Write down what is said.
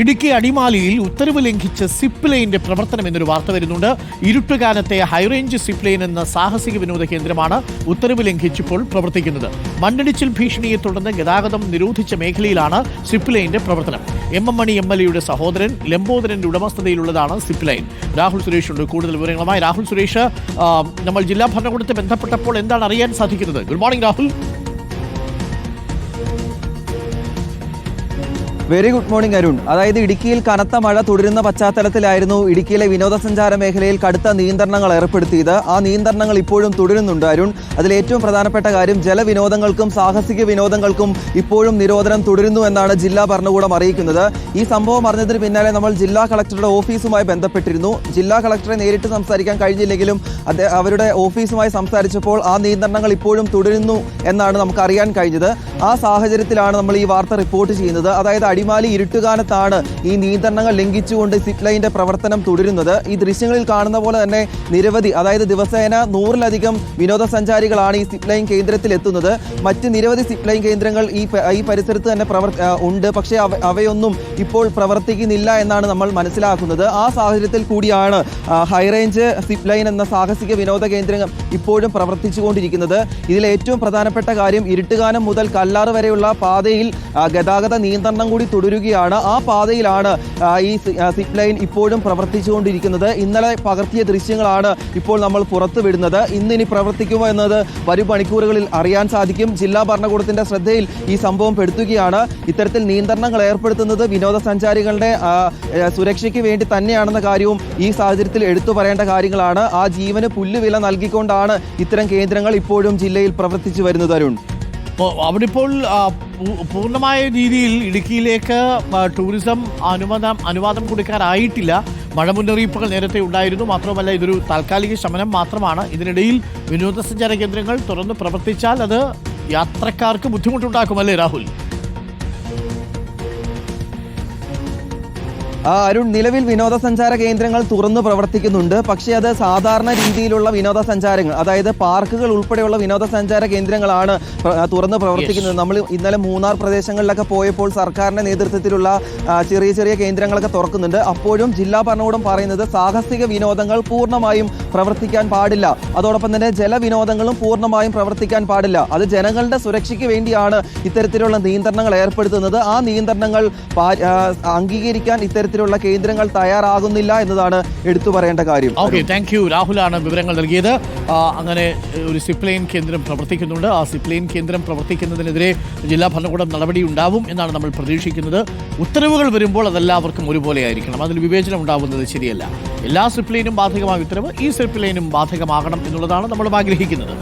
ഇടുക്കി അടിമാലിയിൽ ഉത്തരവ് ലംഘിച്ച് സിപ്പ് ലൈനിന്റെ പ്രവർത്തനം എന്നൊരു വാർത്ത വരുന്നുണ്ട്. ഇരുട്ടുകാലത്തെ ഹൈറേഞ്ച് സിപ്പ് ലൈൻ എന്ന സാഹസിക വിനോദ കേന്ദ്രമാണ് ഉത്തരവ് ലംഘിച്ചിപ്പോൾ പ്രവർത്തിക്കുന്നത്. മണ്ണിടിച്ചിൽ ഭീഷണിയെ തുടർന്ന് ഗതാഗതം നിരോധിച്ച മേഖലയിലാണ് സിപ്പ് ലൈനിന്റെ പ്രവർത്തനം. M M Mani M L എയുടെ സഹോദരൻ ലംബോദരന്റെ ഉടമസ്ഥതയിലുള്ളതാണ് സിപ്പ് ലൈൻ. രാഹുൽ സുരേഷ് ഉണ്ട്. കൂടുതൽ വിവരങ്ങളുമായി രാഹുൽ സുരേഷ് നമ്മൾ ജില്ലാ ഭരണകൂടത്തെ ബന്ധപ്പെട്ടപ്പോൾ എന്താണ് അറിയാൻ സാധിക്കുന്നത്? Good morning Rahul. Very good morning Arun അതായത് ഇടുക്കിയിൽ കനത്ത മഴ തുടരുന്ന പശ്ചാത്തലത്തിലായിരുന്നു ഇടുക്കിയിലെ വിനോദസഞ്ചാര മേഖലയിൽ കടുത്ത നിയന്ത്രണങ്ങൾ ഏർപ്പെടുത്തിയത്. ആ നിയന്ത്രണങ്ങൾ ഇപ്പോഴും തുടരുന്നുണ്ട് അരുൺ. അതിൽ ഏറ്റവും പ്രധാനപ്പെട്ട കാര്യം ജലവിനോദങ്ങൾക്കും സാഹസിക വിനോദങ്ങൾക്കും ഇപ്പോഴും നിരോധനം തുടരുന്നു എന്നാണ് ജില്ലാ ഭരണകൂടം അറിയിക്കുന്നത്. ഈ സംഭവം അറിഞ്ഞതിന് പിന്നാലെ നമ്മൾ ജില്ലാ കളക്ടറുടെ ഓഫീസുമായി ബന്ധപ്പെട്ടിരുന്നു. ജില്ലാ കളക്ടറെ നേരിട്ട് സംസാരിക്കാൻ കഴിഞ്ഞില്ലെങ്കിലും അവരുടെ ഓഫീസുമായി സംസാരിച്ചപ്പോൾ ആ നിയന്ത്രണങ്ങൾ ഇപ്പോഴും തുടരുന്നു എന്നാണ് നമുക്ക് അറിയാൻ കഴിഞ്ഞത്. ആ സാഹചര്യത്തിലാണ് നമ്മൾ ഈ വാർത്ത റിപ്പോർട്ട് ചെയ്യുന്നത്. അതായത് അടിമാലി ഇരുട്ടുകാലത്താണ് ഈ നിയന്ത്രണങ്ങൾ ലംഘിച്ചുകൊണ്ട് സിപ്ലൈന്റെ പ്രവർത്തനം തുടരുന്നത്. ഈ ദൃശ്യങ്ങളിൽ കാണുന്ന പോലെ തന്നെ നിരവധി അതായത് ദിവസേന നൂറിലധികം വിനോദസഞ്ചാരികളാണ് ഈ സിപ്പ് ലൈൻ കേന്ദ്രത്തിൽ എത്തുന്നത് മറ്റ് നിരവധി സിപ്പ് ലൈൻ കേന്ദ്രങ്ങൾ ഈ ഈ പരിസരത്ത് തന്നെ പ്രവർ ഉണ്ട്. പക്ഷേ അവയൊന്നും ഇപ്പോൾ പ്രവർത്തിക്കുന്നില്ല എന്നാണ് നമ്മൾ മനസ്സിലാക്കുന്നത്. ആ സാഹചര്യത്തിൽ കൂടിയാണ് ഹൈറേഞ്ച് സിപ്ലൈൻ ലൈൻ എന്ന സാഹസിക വിനോദ കേന്ദ്രം ഇപ്പോഴും പ്രവർത്തിച്ചുകൊണ്ടിരിക്കുന്നത്. ഇതിൽ ഏറ്റവും പ്രധാനപ്പെട്ട കാര്യം ഇരുട്ടുകാനം മുതൽ കല്ലാറ് വരെയുള്ള പാതയിൽ ഗതാഗത നിയന്ത്രണം കൂടി തുടരുകയാണ്. ആ പാതയിലാണ് ഈ സിപ് ലൈൻ ഇപ്പോഴും പ്രവർത്തിച്ചുകൊണ്ടിരിക്കുന്നത്. ഇന്നലെ പകർത്തിയ ദൃശ്യങ്ങളാണ് ഇപ്പോൾ നമ്മൾ പുറത്തുവിടുന്നത്. ഇന്നിനി പ്രവർത്തിക്കുമോ എന്നത് വരും മണിക്കൂറുകളിൽ അറിയാൻ സാധിക്കും. ജില്ലാ ഭരണകൂടത്തിന്റെ ശ്രദ്ധയിൽ ഈ സംഭവം പെടുത്തുകയാണ്. ഇത്തരത്തിൽ നിയന്ത്രണങ്ങൾ ഏർപ്പെടുത്തുന്നത് വിനോദസഞ്ചാരികളുടെ സുരക്ഷയ്ക്ക് വേണ്ടി തന്നെയാണെന്ന കാര്യവും ഈ സാഹചര്യത്തിൽ എടുത്തു പറയേണ്ട കാര്യങ്ങളാണ്. ആ ജീവന് പുല്ലുവില നൽകിക്കൊണ്ടാണ് ഇത്തരം കേന്ദ്രങ്ങൾ ഇപ്പോഴും ജില്ലയിൽ പ്രവർത്തിച്ചു വരുന്നതരുണ്ട് അവിടെ ഇപ്പോൾ പൂർണമായ രീതിയിൽ ഇടുക്കിയിലേക്ക് ടൂറിസം അനുവാദം അനുവാദം കൊടുക്കാനായിട്ടില്ല മഴ മുന്നറിയിപ്പുകൾ നേരത്തെ ഉണ്ടായിരുന്നു. മാത്രമല്ല ഇതൊരു താൽക്കാലിക ശമനം മാത്രമാണ്. ഇതിനിടയിൽ വിനോദസഞ്ചാര കേന്ദ്രങ്ങൾ തുറന്ന് പ്രവർത്തിച്ചാൽ അത് യാത്രക്കാർക്ക് ബുദ്ധിമുട്ടുണ്ടാക്കുമല്ലേ രാഹുൽ? അരുൺ നിലവിൽ വിനോദസഞ്ചാര കേന്ദ്രങ്ങൾ തുറന്നു പ്രവർത്തിക്കുന്നുണ്ട്. പക്ഷേ അത് സാധാരണ രീതിയിലുള്ള വിനോദസഞ്ചാരങ്ങൾ അതായത് പാർക്കുകൾ ഉൾപ്പെടെയുള്ള വിനോദസഞ്ചാര കേന്ദ്രങ്ങളാണ് തുറന്നു പ്രവർത്തിക്കുന്നത്. നമ്മൾ ഇന്നലെ മൂന്നാർ പ്രദേശങ്ങളിലൊക്കെ പോയപ്പോൾ സർക്കാരിന്റെ നേതൃത്വത്തിലുള്ള ചെറിയ ചെറിയ കേന്ദ്രങ്ങളൊക്കെ തുറക്കുന്നുണ്ട്. അപ്പോഴും ജില്ലാ ഭരണകൂടം പറയുന്നത് സാഹസിക വിനോദങ്ങൾ പൂർണമായും പ്രവർത്തിക്കാൻ പാടില്ല. അതോടൊപ്പം തന്നെ ജലവിനോദങ്ങളും പൂർണമായും പ്രവർത്തിക്കാൻ പാടില്ല. അത് ജനങ്ങളുടെ സുരക്ഷയ്ക്ക് വേണ്ടിയാണ് ഇത്തരത്തിലുള്ള നിയന്ത്രണങ്ങൾ ഏർപ്പെടുത്തുന്നത്. ആ നിയന്ത്രണങ്ങൾ അംഗീകരിക്കാൻ അംഗീകരിക്കാൻ ഇത്തരത്തിലുള്ള കേന്ദ്രങ്ങൾ തയ്യാറാകുന്നില്ല എന്നതാണ് എടുത്തു പറയേണ്ട കാര്യം. ഓക്കെ താങ്ക് യു രാഹുലാണ് വിവരങ്ങൾ നൽകിയത്. അങ്ങനെ ഒരു സിപ്ലൈൻ കേന്ദ്രം പ്രവർത്തിക്കുന്നുണ്ട്. ആ സിപ്ലൈൻ കേന്ദ്രം പ്രവർത്തിക്കുന്നതിനെതിരെ ജില്ലാ ഭരണകൂടം നടപടി ഉണ്ടാവും എന്നാണ് നമ്മൾ പ്രതീക്ഷിക്കുന്നത്. ഉത്തരവുകൾ വരുമ്പോൾ അതെല്ലാവർക്കും ഒരുപോലെ ആയിരിക്കണം. അതിൽ വിവേചനം ഉണ്ടാവുന്നത് ശരിയല്ല. എല്ലാ സിപ്ലൈനും ബാധകമായ ഉത്തരവ് ഈ സിപ്ലൈനും ബാധകമാകണം എന്നുള്ളതാണ് നമ്മൾ ആഗ്രഹിക്കുന്നത്.